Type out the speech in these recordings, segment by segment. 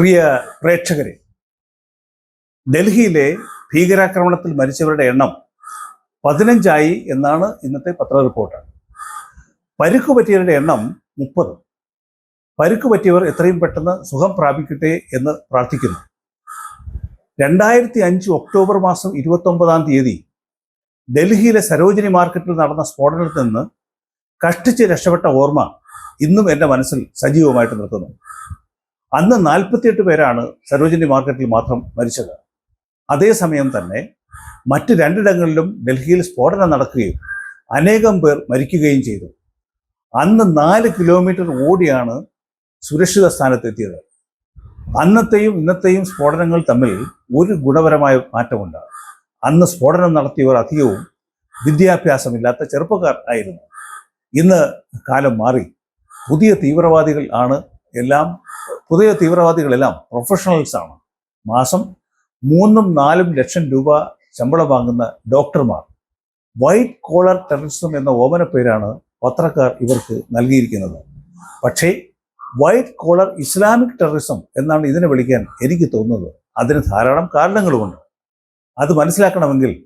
പ്രിയ പ്രേക്ഷകരെ ഡൽഹിയിലെ ഭീകരാക്രമണത്തിൽ മരിച്ചവരുടെ എണ്ണം പതിനഞ്ചായി എന്നാണ് ഇന്നത്തെ പത്ര റിപ്പോർട്ട് പരുക്ക് പറ്റിയവരുടെ എണ്ണം മുപ്പത്. പരുക്ക് പറ്റിയവർ എത്രയും പെട്ടെന്ന് സുഖം പ്രാപിക്കട്ടെ എന്ന് പ്രാർത്ഥിക്കുന്നു. രണ്ടായിരത്തി അഞ്ച് ഒക്ടോബർ മാസം ഇരുപത്തൊമ്പതാം തീയതി ഡൽഹിയിലെ സരോജിനി മാർക്കറ്റിൽ നടന്ന സ്ഫോടനത്തിൽ നിന്ന് കഷ്ടിച്ച് രക്ഷപ്പെട്ട ഓർമ്മ ഇന്നും എന്റെ മനസ്സിൽ സജീവമായിട്ട് നിർത്തുന്നു അന്ന് നാൽപ്പത്തിയെട്ട് പേരാണ് സരോജിനി മാർക്കറ്റിൽ മാത്രം മരിച്ചത്. അതേസമയം തന്നെ മറ്റ് രണ്ടിടങ്ങളിലും ഡൽഹിയിൽ സ്ഫോടനം നടക്കുകയും അനേകം പേർ മരിക്കുകയും ചെയ്തു. അന്ന് നാല് കിലോമീറ്റർ ഓടിയാണ് സുരക്ഷിത സ്ഥാനത്തെത്തിയത്. അന്നത്തെയും ഇന്നത്തെയും സ്ഫോടനങ്ങൾ തമ്മിൽ ഒരു ഗുണപരമായ മാറ്റമുണ്ട്. അന്ന് സ്ഫോടനം നടത്തിയവർ അധികവും വിദ്യാഭ്യാസമില്ലാത്ത ചെറുപ്പക്കാർ ആയിരുന്നു. ഇന്ന് കാലം മാറി. പുതിയ തീവ്രവാദികൾ ആണ് എല്ലാം പുതിയ തീവ്രവാദികളെല്ലാം പ്രൊഫഷണൽസ് ആണ്. മാസം മൂന്നും നാലും ലക്ഷം രൂപ ശമ്പളം വാങ്ങുന്ന ഡോക്ടർമാർ വൈറ്റ് കോളർ ടെററിസം എന്ന ഓമന പേരാണ് പത്രക്കാർ ഇവർക്ക് നൽകിയിരിക്കുന്നത്. പക്ഷേ വൈറ്റ് കോളർ ഇസ്ലാമിക് ടെററിസം എന്നാണ് ഇതിനെ വിളിക്കാൻ എനിക്ക് തോന്നുന്നത്. അതിന് ധാരാളം കാരണങ്ങളുമുണ്ട്. അത് മനസ്സിലാക്കണമെങ്കിൽ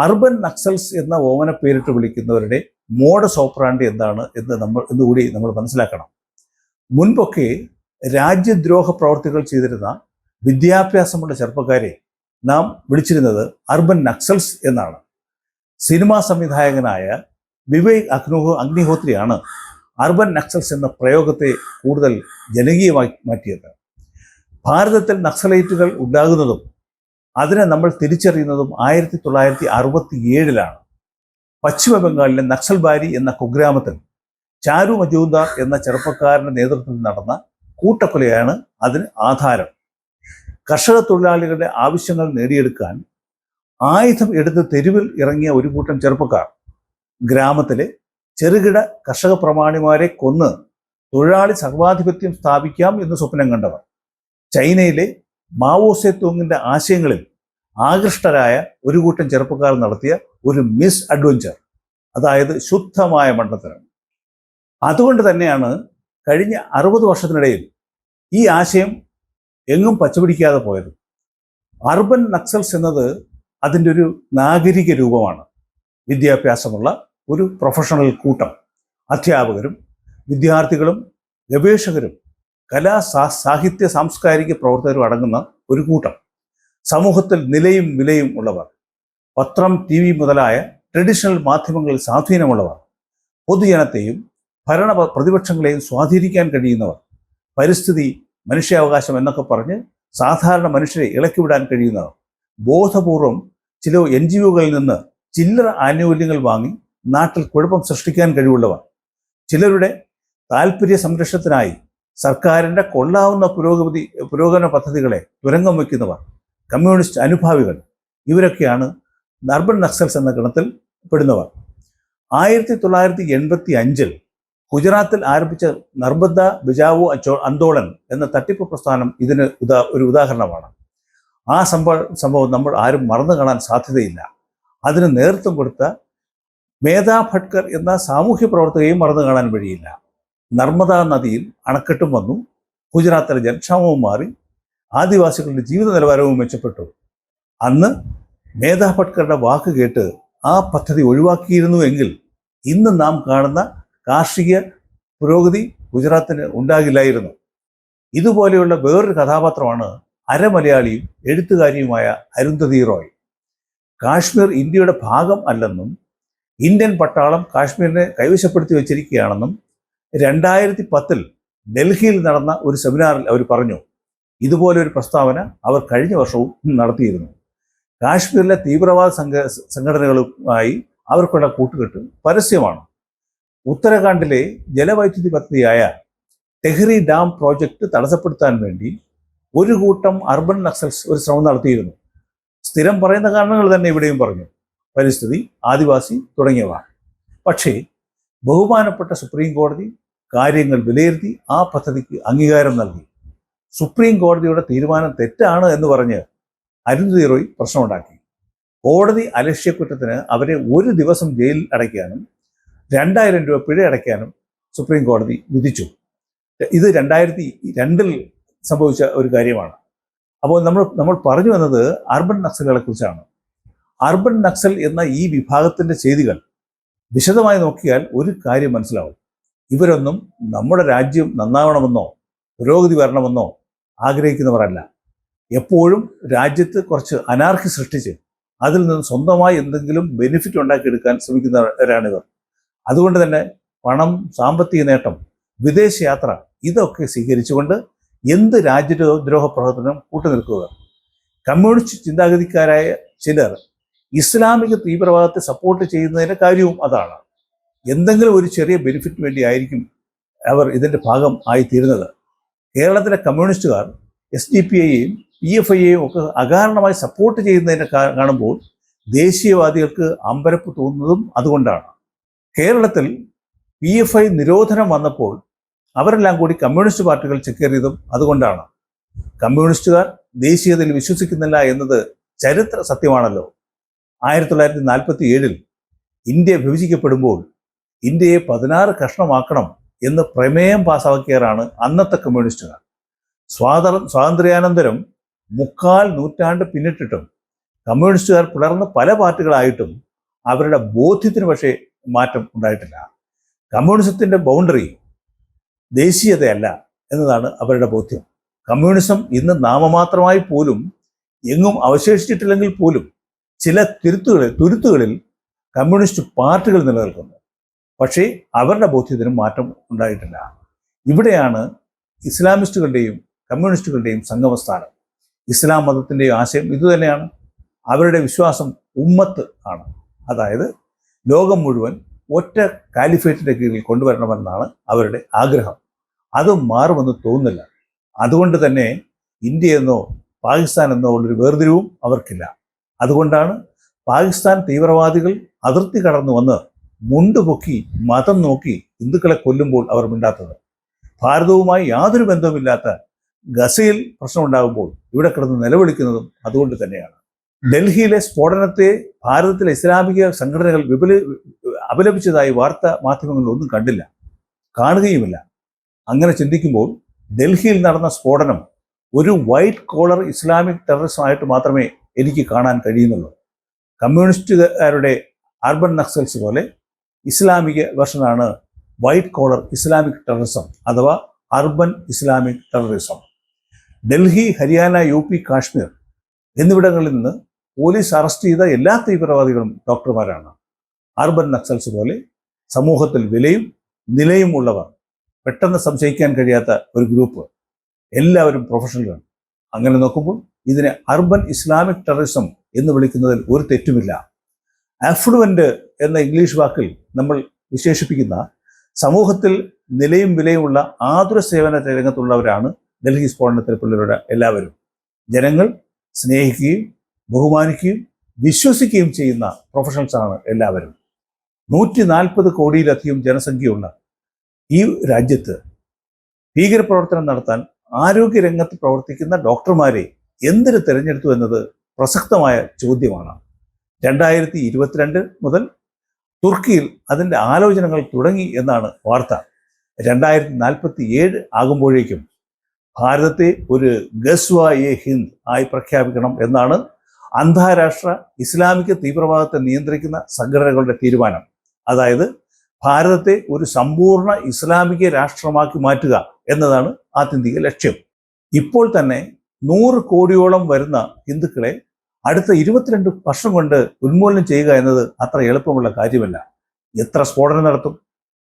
അർബൻ നക്സൽസ് എന്ന ഓമന പേരിട്ട് വിളിക്കുന്നവരുടെ മോഡ സോപ്രാണ്ടി എന്താണ് എന്ന് നമ്മൾ എന്നുകൂടി നമ്മൾ മനസ്സിലാക്കണം. മുൻപൊക്കെ രാജ്യദ്രോഹ പ്രവർത്തികൾ ചെയ്തിരുന്ന വിദ്യാഭ്യാസമുള്ള ചെറുപ്പക്കാരെ നാം വിളിച്ചിരുന്നത് അർബൻ നക്സൽസ് എന്നാണ്. സിനിമാ സംവിധായകനായ വിവേക് അഗ്നിഹോ അഗ്നിഹോത്രിയാണ് അർബൻ നക്സൽസ് എന്ന പ്രയോഗത്തെ കൂടുതൽ ജനകീയമായി മാറ്റിയത്. ഭാരതത്തിൽ നക്സലൈറ്റുകൾ ഉണ്ടാകുന്നതും അതിനെ നമ്മൾ തിരിച്ചറിയുന്നതും ആയിരത്തി തൊള്ളായിരത്തി അറുപത്തി ഏഴിലാണ് പശ്ചിമ ബംഗാളിലെ നക്സൽബാരി എന്ന കുഗ്രാമത്തിൽ ചാരു മജൂദാർ എന്ന ചെറുപ്പക്കാരന്റെ നേതൃത്വത്തിൽ നടന്ന കൂട്ടക്കൊലയാണ് അതിന് ആധാരം. കർഷക തൊഴിലാളികളുടെ ആവശ്യങ്ങൾ നേടിയെടുക്കാൻ ആയുധം എടുത്ത് തെരുവിൽ ഇറങ്ങിയ ഒരു കൂട്ടം ചെറുപ്പക്കാർ ഗ്രാമത്തിലെ ചെറുകിട കർഷക പ്രമാണിമാരെ കൊന്ന് തൊഴിലാളി സർവാധിപത്യം സ്ഥാപിക്കാം എന്ന് സ്വപ്നം കണ്ടവർ. ചൈനയിലെ മാവോസെ തൂങ്ങിന്റെ ആശയങ്ങളിൽ ആകൃഷ്ടരായ ഒരു കൂട്ടം ചെറുപ്പക്കാർ നടത്തിയ ഒരു മിസ് അഡ്വഞ്ചർ അതായത് ശുദ്ധമായ മണ്ഡലത്തിലാണ് അതുകൊണ്ട് തന്നെയാണ് കഴിഞ്ഞ അറുപത് വർഷത്തിനിടയിൽ ഈ ആശയം എങ്ങും പച്ചപിടിക്കാതെ പോയത്. അർബൻ നക്സൽസ് എന്നത് അതിന്റെ ഒരു നാഗരിക രൂപമാണ്. വിദ്യാഭ്യാസമുള്ള ഒരു പ്രൊഫഷണൽ കൂട്ടം. അധ്യാപകരും വിദ്യാർത്ഥികളും ഗവേഷകരും കലാ സാഹിത്യ സാംസ്കാരിക പ്രവർത്തകരും അടങ്ങുന്ന ഒരു കൂട്ടം. സമൂഹത്തിൽ നിലയും വിലയും ഉള്ളവർ. പത്രം ടി മുതലായ ട്രഡീഷണൽ മാധ്യമങ്ങളിൽ സ്വാധീനമുള്ളവർ. പൊതുജനത്തെയും ഭരണ പ്രതിപക്ഷങ്ങളെയും സ്വാധീനിക്കാൻ കഴിയുന്നവർ പരിസ്ഥിതി മനുഷ്യാവകാശം എന്നൊക്കെ പറഞ്ഞ് സാധാരണ മനുഷ്യരെ ഇളക്കിവിടാൻ കഴിയുന്നവർ ബോധപൂർവം ചില എൻ ജി ഒകളിൽ നിന്ന് ചില്ലറ ആനുകൂല്യങ്ങൾ വാങ്ങി നാട്ടിൽ കുഴപ്പം സൃഷ്ടിക്കാൻ കഴിവുള്ളവർ ചിലരുടെ താല്പര്യ സംരക്ഷണത്തിനായി സർക്കാരിന്റെ കൊള്ളാവുന്ന പുരോഗതി പുരോഗമന പദ്ധതികളെ തുരങ്കം വയ്ക്കുന്നവർ കമ്മ്യൂണിസ്റ്റ് അനുഭാവികൾ ഇവരൊക്കെയാണ് അർബൻ നക്സൽസ് എന്ന ഗണത്തിൽ പെടുന്നവർ. ആയിരത്തി തൊള്ളായിരത്തി എൺപത്തി അഞ്ചിൽ ഗുജറാത്തിൽ ആരംഭിച്ച നർബദ ബിജാവു അച്ചോ അന്തോളൻ എന്ന തട്ടിപ്പ് പ്രസ്ഥാനം ഇതിന് ഉദാ ഒരു ഉദാഹരണമാണ്. ആ സംഭവ സംഭവം നമ്മൾ ആരും മറന്നു കാണാൻ സാധ്യതയില്ല. അതിന് നേതൃത്വം കൊടുത്ത മേധാ ഭട്കർ എന്ന സാമൂഹ്യ പ്രവർത്തകയും മറന്നു കാണാൻ വഴിയില്ല. നർമ്മദ നദിയിൽ അണക്കെട്ടും വന്നു. ഗുജറാത്തിലെ ജനക്ഷാമവും മാറി. ആദിവാസികളുടെ ജീവിത നിലവാരവും മെച്ചപ്പെട്ടു. അന്ന് മേധാ ഭട്കറുടെ വാക്ക് കേട്ട് ആ പദ്ധതി ഒഴിവാക്കിയിരുന്നുവെങ്കിൽ ഇന്ന് നാം കാണുന്ന കാർഷിക പുരോഗതി ഗുജറാത്തിന് ഉണ്ടാകില്ലായിരുന്നു. ഇതുപോലെയുള്ള വേറൊരു കഥാപാത്രമാണ് അരമലയാളിയും എഴുത്തുകാരിയുമായ അരുന്ധതി റോയ്. കാശ്മീർ ഇന്ത്യയുടെ ഭാഗം അല്ലെന്നും ഇന്ത്യൻ പട്ടാളം കാശ്മീരിനെ കൈവശപ്പെടുത്തി വച്ചിരിക്കുകയാണെന്നും രണ്ടായിരത്തി പത്തിൽ ഡൽഹിയിൽ നടന്ന ഒരു സെമിനാറിൽ അവർ പറഞ്ഞു. ഇതുപോലൊരു പ്രസ്താവന അവർ കഴിഞ്ഞ വർഷവും നടത്തിയിരുന്നു. കാശ്മീരിലെ തീവ്രവാദ സംഘ സംഘടനകളുമായി അവർക്കുള്ള കൂട്ടുകെട്ട് പരസ്യമാണ്. ഉത്തരാഖണ്ഡിലെ ജലവൈദ്യുതി പദ്ധതിയായ ടെഹ്റി ഡാം പ്രോജക്റ്റ് തടസ്സപ്പെടുത്താൻ വേണ്ടി ഒരു കൂട്ടം അർബൻ നക്സൽസ് ഒരു ശ്രമം നടത്തിയിരുന്നു. സ്ഥിരം പറയുന്ന കാരണങ്ങൾ തന്നെ ഇവിടെയും പറഞ്ഞു. പരിസ്ഥിതി ആദിവാസി തുടങ്ങിയവ. പക്ഷേ ബഹുമാനപ്പെട്ട സുപ്രീം കോടതി കാര്യങ്ങൾ വിലയിരുത്തി ആ പദ്ധതിക്ക് അംഗീകാരം നൽകി. സുപ്രീം കോടതിയുടെ തീരുമാനം തെറ്റാണ് എന്ന് പറഞ്ഞ് അരുന്ധതി റോയ് പ്രശ്നമുണ്ടാക്കി. കോടതി അലക്ഷ്യക്കുറ്റത്തിന് അവരെ ഒരു ദിവസം ജയിലിൽ അടയ്ക്കാനും രണ്ടായിരം രൂപ പിഴ അടയ്ക്കാനും സുപ്രീം കോടതി വിധിച്ചു. ഇത് രണ്ടായിരത്തി രണ്ടിൽ സംഭവിച്ച ഒരു കാര്യമാണ്. അപ്പോൾ നമ്മൾ നമ്മൾ പറഞ്ഞു വന്നത് അർബൻ നക്സലുകളെ കുറിച്ചാണ്. അർബൻ നക്സൽ എന്ന ഈ വിഭാഗത്തിന്റെ ചെയ്തികൾ വിശദമായി നോക്കിയാൽ ഒരു കാര്യം മനസ്സിലാവും. ഇവരൊന്നും നമ്മുടെ രാജ്യം നന്നാവണമെന്നോ പുരോഗതി വരണമെന്നോ ആഗ്രഹിക്കുന്നവരല്ല. എപ്പോഴും രാജ്യത്ത് കുറച്ച് അനാർഹി സൃഷ്ടിച്ച് അതിൽ നിന്ന് സ്വന്തമായി എന്തെങ്കിലും ബെനിഫിറ്റ് ഉണ്ടാക്കിയെടുക്കാൻ ശ്രമിക്കുന്നവരാണിവർ. അതുകൊണ്ട് തന്നെ പണം സാമ്പത്തിക നേട്ടം വിദേശയാത്ര ഇതൊക്കെ സ്വീകരിച്ചുകൊണ്ട് എന്ത് രാജ്യദ്രോഹ പ്രവർത്തനം കൂട്ടുനിൽക്കുക? കമ്മ്യൂണിസ്റ്റ് ചിന്താഗതിക്കാരായ ചിലർ ഇസ്ലാമിക തീവ്രവാദത്തെ സപ്പോർട്ട് ചെയ്യുന്നതിന്റെ കാര്യവും അതാണ്. എന്തെങ്കിലും ഒരു ചെറിയ ബെനിഫിറ്റ് വേണ്ടി ആയിരിക്കും അവർ ഇതിന്റെ ഭാഗം ആയിത്തീരുന്നത്. കേരളത്തിലെ കമ്മ്യൂണിസ്റ്റുകാർ എസ് ഡി പി ഐയെയും പി എഫ് ഐയെയും ഒക്കെ അകാരണമായി സപ്പോർട്ട് ചെയ്യുന്നതിനെ കാണുമ്പോൾ ദേശീയവാദികൾക്ക് അമ്പരപ്പ് തോന്നുന്നതും അതുകൊണ്ടാണ്. കേരളത്തിൽ പി എഫ് ഐ നിരോധനം വന്നപ്പോൾ അവരെല്ലാം കൂടി കമ്മ്യൂണിസ്റ്റ് പാർട്ടികൾ ചെക്കേറിയതും അതുകൊണ്ടാണ്. കമ്മ്യൂണിസ്റ്റുകാർ ദേശീയതയിൽ വിശ്വസിക്കുന്നില്ല എന്നത് ചരിത്ര സത്യമാണല്ലോ. ആയിരത്തി തൊള്ളായിരത്തി നാൽപ്പത്തി ഏഴിൽ ഇന്ത്യ വിഭജിക്കപ്പെടുമ്പോൾ ഇന്ത്യയെ പതിനാറ് കഷ്ണമാക്കണം എന്ന് പ്രമേയം പാസ്സാക്കിയവരാണ് അന്നത്തെ കമ്മ്യൂണിസ്റ്റുകാർ. സ്വാതന്ത്ര സ്വാതന്ത്ര്യാനന്തരം മുക്കാൽ നൂറ്റാണ്ട് പിന്നിട്ടിട്ടും കമ്മ്യൂണിസ്റ്റുകാർ പുലർന്ന് പല പാർട്ടികളായിട്ടും അവരുടെ ബോധ്യത്തിന് പക്ഷേ മാറ്റം ഉണ്ടായിട്ടില്ല. കമ്മ്യൂണിസത്തിന്റെ ബൗണ്ടറി ദേശീയതയല്ല എന്നതാണ് അവരുടെ ബോധ്യം. കമ്മ്യൂണിസം ഇന്ന് നാമമാത്രമായി പോലും എങ്ങും അവശേഷിച്ചിട്ടില്ലെങ്കിൽ പോലും ചില തിരുത്തുകളിൽ തുരുത്തുകളിൽ കമ്മ്യൂണിസ്റ്റ് പാർട്ടികൾ നിലനിൽക്കുന്നു. പക്ഷേ അവരുടെ ബോധ്യത്തിനും മാറ്റം ഉണ്ടായിട്ടില്ല. ഇവിടെയാണ് ഇസ്ലാമിസ്റ്റുകളുടെയും കമ്മ്യൂണിസ്റ്റുകളുടെയും സംഗമസ്ഥാനം. ഇസ്ലാം മതത്തിന്റെയും ആശയം ഇതുതന്നെയാണ്. അവരുടെ വിശ്വാസം ഉമ്മത്ത് ആണ്. അതായത് ലോകം മുഴുവൻ ഒറ്റ കാലിഫേറ്റിന്റെ കീഴിൽ കൊണ്ടുവരണമെന്നാണ് അവരുടെ ആഗ്രഹം. അത് മാറുമെന്ന് തോന്നുന്നില്ല. അതുകൊണ്ട് തന്നെ ഇന്ത്യ എന്നോ പാകിസ്ഥാൻ എന്നോ ഉള്ളൊരു വേർതിരിവും അവർക്കില്ല. അതുകൊണ്ടാണ് പാകിസ്ഥാൻ തീവ്രവാദികൾ അതിർത്തി കടന്നു വന്ന് മുണ്ടുപൊക്കി മതം നോക്കി ഹിന്ദുക്കളെ കൊല്ലുമ്പോൾ അവർ മിണ്ടാത്തത്. ഭാരതവുമായി യാതൊരു ബന്ധവുമില്ലാത്ത ഗസയിൽ പ്രശ്നമുണ്ടാകുമ്പോൾ ഇവിടെ കിടന്ന് നിലവിളിക്കുന്നതും അതുകൊണ്ട് തന്നെയാണ്. ഡൽഹിയിലെ സ്ഫോടനത്തെ ഭാരതത്തിലെ ഇസ്ലാമിക സംഘടനകൾ വിപുല അപലപിച്ചതായി വാർത്താ മാധ്യമങ്ങളിൽ ഒന്നും കണ്ടില്ല കാണുകയുമില്ല. അങ്ങനെ ചിന്തിക്കുമ്പോൾ ഡൽഹിയിൽ നടന്ന സ്ഫോടനം ഒരു വൈറ്റ് കോളർ ഇസ്ലാമിക് ടെററിസമായിട്ട് മാത്രമേ എനിക്ക് കാണാൻ കഴിയുന്നുള്ളൂ. കമ്മ്യൂണിസ്റ്റുകാരുടെ അർബൻ നക്സൽസ് പോലെ ഇസ്ലാമിക വെർഷനാണ് വൈറ്റ് കോളർ ഇസ്ലാമിക് ടെററിസം അഥവാ urban Islamic terrorism. Delhi Haryana U P Kashmir എന്നിവിടങ്ങളിൽ നിന്ന് പോലീസ് അറസ്റ്റ് ചെയ്ത എല്ലാ തീവ്രവാദികളും ഡോക്ടർമാരാണ്. അർബൻ നക്സൽസ് പോലെ സമൂഹത്തിൽ വിലയും നിലയും ഉള്ളവർ. പെട്ടെന്ന് സംശയിക്കാൻ കഴിയാത്ത ഒരു ഗ്രൂപ്പ് എല്ലാവരും പ്രൊഫഷണലുകൾ അങ്ങനെ നോക്കുമ്പോൾ ഇതിനെ അർബൻ ഇസ്ലാമിക് ടെററിസം എന്ന് വിളിക്കുന്നതിൽ ഒരു തെറ്റുമില്ല. അഫ്ലുവന്റ് എന്ന ഇംഗ്ലീഷ് വാക്കിൽ നമ്മൾ വിശേഷിപ്പിക്കുന്ന സമൂഹത്തിൽ നിലയും വിലയുമുള്ള ആതുര സേവന രംഗത്തുള്ളവരാണ് ഡൽഹി സ്ഫോടനത്തിൽ പിള്ളേരുടെ എല്ലാവരും. ജനങ്ങൾ സ്നേഹിക്കുകയും ബഹുമാനിക്കുകയും വിശ്വസിക്കുകയും ചെയ്യുന്ന പ്രൊഫഷണൽസാണ് എല്ലാവരും. നൂറ്റി നാൽപ്പത് കോടിയിലധികം ജനസംഖ്യയുള്ള ഈ രാജ്യത്ത് ഭീകരപ്രവർത്തനം നടത്താൻ ആരോഗ്യരംഗത്ത് പ്രവർത്തിക്കുന്ന ഡോക്ടർമാരെ എന്തിന് തിരഞ്ഞെടുത്തു എന്നത് പ്രസക്തമായ ചോദ്യമാണ്. രണ്ടായിരത്തി ഇരുപത്തിരണ്ട് മുതൽ തുർക്കിയിൽ അതിന്റെ ആലോചനകൾ തുടങ്ങി എന്നാണ് വാർത്ത. രണ്ടായിരത്തി നാൽപ്പത്തി ഏഴ് ആകുമ്പോഴേക്കും ഭാരതത്തെ ഒരു ഗസ്വ എ ഹിന്ദ് ആയി പ്രഖ്യാപിക്കണം എന്നാണ് അന്താരാഷ്ട്ര ഇസ്ലാമിക തീവ്രവാദത്തെ നിയന്ത്രിക്കുന്ന സംഘടനകളുടെ തീരുമാനം. അതായത് ഭാരതത്തെ ഒരു സമ്പൂർണ ഇസ്ലാമിക രാഷ്ട്രമാക്കി മാറ്റുക എന്നതാണ് ആത്യന്തിക ലക്ഷ്യം. ഇപ്പോൾ തന്നെ നൂറ് കോടിയോളം വരുന്ന ഹിന്ദുക്കളെ അടുത്ത ഇരുപത്തിരണ്ട് വർഷം കൊണ്ട് ഉന്മൂലനം ചെയ്യുക എന്നത് അത്ര എളുപ്പമുള്ള കാര്യമല്ല. എത്ര സ്ഫോടനം നടത്തും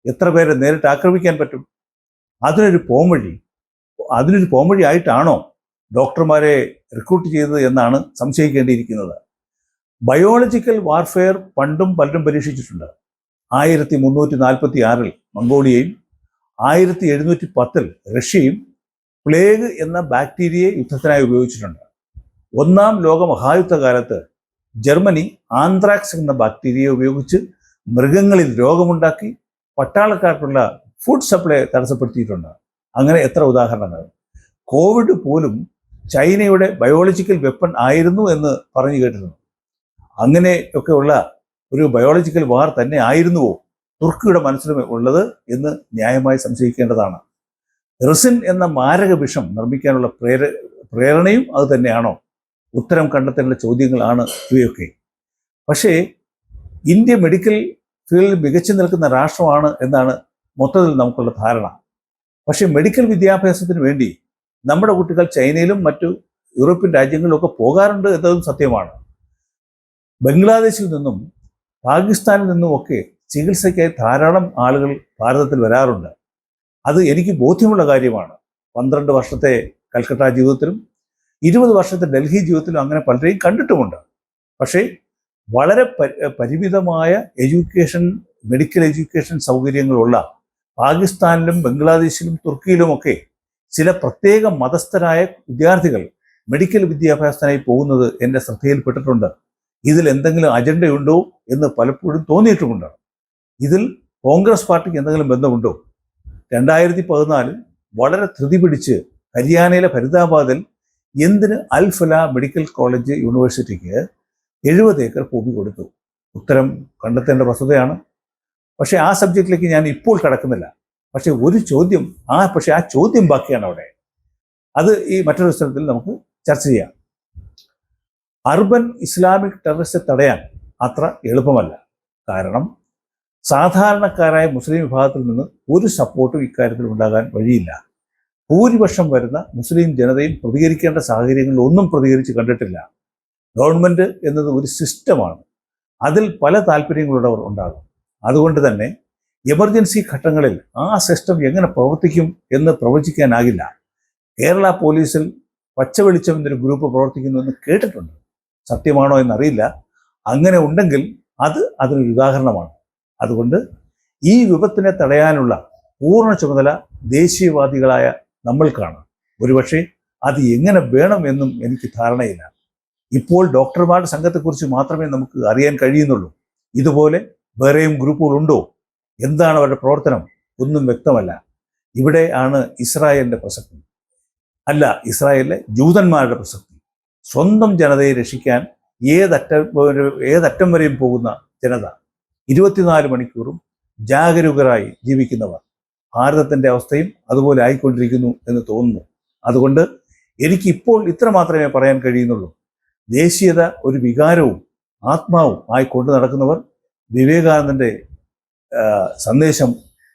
എത്ര പേരെ നേരിട്ട് ആക്രമിക്കാൻ പറ്റും അതിനൊരു പോംവഴി അതിനൊരു പോംവഴി ആയിട്ടാണോ ഡോക്ടർമാരെ റിക്രൂട്ട് ചെയ്തത് എന്നാണ് സംശയിക്കേണ്ടിയിരിക്കുന്നത്. ബയോളജിക്കൽ വാർഫെയർ പണ്ടും പലരും പരീക്ഷിച്ചിട്ടുണ്ട്. ആയിരത്തി മുന്നൂറ്റി നാൽപ്പത്തി ആറിൽ മംഗോളിയയും ആയിരത്തി എഴുന്നൂറ്റി പത്തിൽ റഷ്യയും പ്ലേഗ് എന്ന ബാക്ടീരിയയെ യുദ്ധത്തിനായി ഉപയോഗിച്ചിട്ടുണ്ട്. ഒന്നാം ലോക മഹായുദ്ധകാലത്ത് ജർമ്മനി ആന്ത്രാക്സ് എന്ന ബാക്ടീരിയയെ ഉപയോഗിച്ച് മൃഗങ്ങളിൽ രോഗമുണ്ടാക്കി പട്ടാളക്കാർക്കുള്ള ഫുഡ് സപ്ലൈ തടസ്സപ്പെടുത്തിയിട്ടുണ്ട്. അങ്ങനെ എത്ര ഉദാഹരണങ്ങൾ. കോവിഡ് പോലും ചൈനയുടെ ബയോളജിക്കൽ വെപ്പൺ ആയിരുന്നു എന്ന് പറഞ്ഞു കേട്ടിരുന്നു. അങ്ങനെയൊക്കെയുള്ള ഒരു ബയോളജിക്കൽ വാർ തന്നെ ആയിരുന്നുവോ? തുർക്കിയുടെ മനസ്സിലും ഉള്ളത് എന്ന് ന്യായമായി സംശയിക്കേണ്ടതാണ്. റിസിൻ എന്ന മാരക വിഷം നിർമ്മിക്കാനുള്ള പ്രേര പ്രേരണയും അത് തന്നെയാണോ? ഉത്തരം കണ്ടെത്തേണ്ട ചോദ്യങ്ങളാണ് ഇവയൊക്കെ. പക്ഷേ ഇന്ത്യ മെഡിക്കൽ ഫീൽഡിൽ മികച്ചു നിൽക്കുന്ന രാഷ്ട്രമാണ് എന്നാണ് മൊത്തത്തിൽ നമുക്കുള്ള ധാരണ. പക്ഷേ മെഡിക്കൽ വിദ്യാഭ്യാസത്തിന് വേണ്ടി നമ്മുടെ കുട്ടികൾ ചൈനയിലും മറ്റു യൂറോപ്യൻ രാജ്യങ്ങളിലൊക്കെ പോകാറുണ്ട് എന്നതും സത്യമാണ്. ബംഗ്ലാദേശിൽ നിന്നും പാകിസ്ഥാനിൽ നിന്നും ഒക്കെ ചികിത്സയ്ക്കായി ധാരാളം ആളുകൾ ഭാരതത്തിൽ വരാറുണ്ട്. അത് എനിക്ക് ബോധ്യമുള്ള കാര്യമാണ്. പന്ത്രണ്ട് വർഷത്തെ കൽക്കട്ട ജീവിതത്തിലും ഇരുപത് വർഷത്തെ ഡൽഹി ജീവിതത്തിലും അങ്ങനെ പലരെയും കണ്ടിട്ടുമുണ്ട്. പക്ഷേ വളരെ പരിമിതമായ എഡ്യൂക്കേഷൻ മെഡിക്കൽ എഡ്യൂക്കേഷൻ സൗകര്യങ്ങളുള്ള പാകിസ്ഥാനിലും ബംഗ്ലാദേശിലും തുർക്കിയിലുമൊക്കെ ചില പ്രത്യേക മതസ്ഥരായ വിദ്യാർത്ഥികൾ മെഡിക്കൽ വിദ്യാഭ്യാസത്തിനായി പോകുന്നത് എന്റെ ശ്രദ്ധയിൽപ്പെട്ടിട്ടുണ്ട്. ഇതിൽ എന്തെങ്കിലും അജണ്ടയുണ്ടോ എന്ന് പലപ്പോഴും തോന്നിയിട്ടുമുണ്ട് ഇതിൽ കോൺഗ്രസ് പാർട്ടിക്ക് എന്തെങ്കിലും ബന്ധമുണ്ടോ? രണ്ടായിരത്തി പതിനാലിൽ വളരെ ധൃതി പിടിച്ച് ഹരിയാനയിലെ ഫരീദാബാദിൽ എന്തിന് അൽഫല മെഡിക്കൽ കോളേജ് യൂണിവേഴ്സിറ്റിക്ക് എഴുപത് ഏക്കർ ഭൂമി കൊടുത്തു? ഉത്തരം കണ്ടെത്തേണ്ട വസ്തുതയാണ്. പക്ഷേ ആ സബ്ജക്റ്റിലേക്ക് ഞാൻ ഇപ്പോൾ കടക്കുന്നില്ല. പക്ഷേ ഒരു ചോദ്യം ആ പക്ഷേ ആ ചോദ്യം ബാക്കിയാണ് അവിടെ. അത് ഈ മറ്റൊരു സ്ഥലത്തിൽ നമുക്ക് ചർച്ച ചെയ്യാം. അർബൻ ഇസ്ലാമിക് ടെററിസ്റ്റ് തടയാൻ അത്ര എളുപ്പമല്ല. കാരണം സാധാരണക്കാരായ മുസ്ലിം വിഭാഗത്തിൽ നിന്ന് ഒരു സപ്പോർട്ടും ഇക്കാര്യത്തിൽ ഉണ്ടാകാൻ വഴിയില്ല. ഭൂരിപക്ഷം വരുന്ന മുസ്ലിം ജനതയും പ്രതികരിക്കേണ്ട സാഹചര്യങ്ങളിൽ ഒന്നും പ്രതികരിച്ച് കണ്ടിട്ടില്ല. ഗവൺമെന്റ് എന്നത് ഒരു സിസ്റ്റമാണ്. അതിൽ പല താല്പര്യങ്ങളുള്ളവർ ഉണ്ടാകും. അതുകൊണ്ട് തന്നെ എമർജൻസി ഘട്ടങ്ങളിൽ ആ സിസ്റ്റം എങ്ങനെ പ്രവർത്തിക്കും എന്ന് പ്രവചിക്കാനാകില്ല. കേരള പോലീസിൽ പച്ചവെളിച്ചം എന്നൊരു ഗ്രൂപ്പ് പ്രവർത്തിക്കുന്നുവെന്ന് കേട്ടിട്ടുണ്ട്. സത്യമാണോ എന്നറിയില്ല. അങ്ങനെ ഉണ്ടെങ്കിൽ അത് അതിനൊരു ഉദാഹരണമാണ്. അതുകൊണ്ട് ഈ വിപത്തിനെ തടയാനുള്ള പൂർണ ചുമതല ദേശീയവാദികളായ നമ്മൾക്കാണ് ഒരുപക്ഷെ അത് എങ്ങനെ വേണം എന്നും എനിക്ക് ധാരണയില്ല. ഇപ്പോൾ ഡോക്ടർമാരുടെ സംഘത്തെക്കുറിച്ച് മാത്രമേ നമുക്ക് അറിയാൻ കഴിയുന്നുള്ളൂ. ഇതുപോലെ വേറെയും ഗ്രൂപ്പുകളുണ്ടോ? എന്താണ് അവരുടെ പ്രവർത്തനം? ഒന്നും വ്യക്തമല്ല. ഇവിടെ ആണ് ഇസ്രായേലിന്റെ പ്രസക്തി. അല്ല ഇസ്രായേലിലെ ജൂതന്മാരുടെ പ്രസക്തി. സ്വന്തം ജനതയെ രക്ഷിക്കാൻ ഏതറ്റം ഏതറ്റം വരെയും പോകുന്ന ജനത. ഇരുപത്തിനാല് മണിക്കൂറും ജാഗരൂകരായി ജീവിക്കുന്നവർ. ഭാരതത്തിന്റെ അവസ്ഥയും അതുപോലെ ആയിക്കൊണ്ടിരിക്കുന്നു എന്ന് തോന്നുന്നു. അതുകൊണ്ട് എനിക്ക് ഇപ്പോൾ ഇത്ര മാത്രമേ പറയാൻ കഴിയുന്നുള്ളൂ. ദേശീയത ഒരു വികാരവും ആത്മാവും ആയിക്കൊണ്ട് കൊണ്ടു നടക്കുന്നവർ വിവേകാനന്ദന്റെ ആ, സന്ദേശം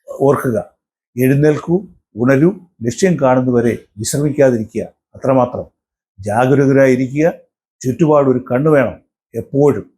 ഓർക്കുക. എഴുന്നേൽക്കൂ ഉണരൂ ലക്ഷ്യം കാണുന്നവരെ വിശ്രമിക്കാതിരിക്കുക അത്രമാത്രം. ജാഗരൂകരായിരിക്കുക ചുറ്റുപാടൊരു കണ്ണു വേണം എപ്പോഴും.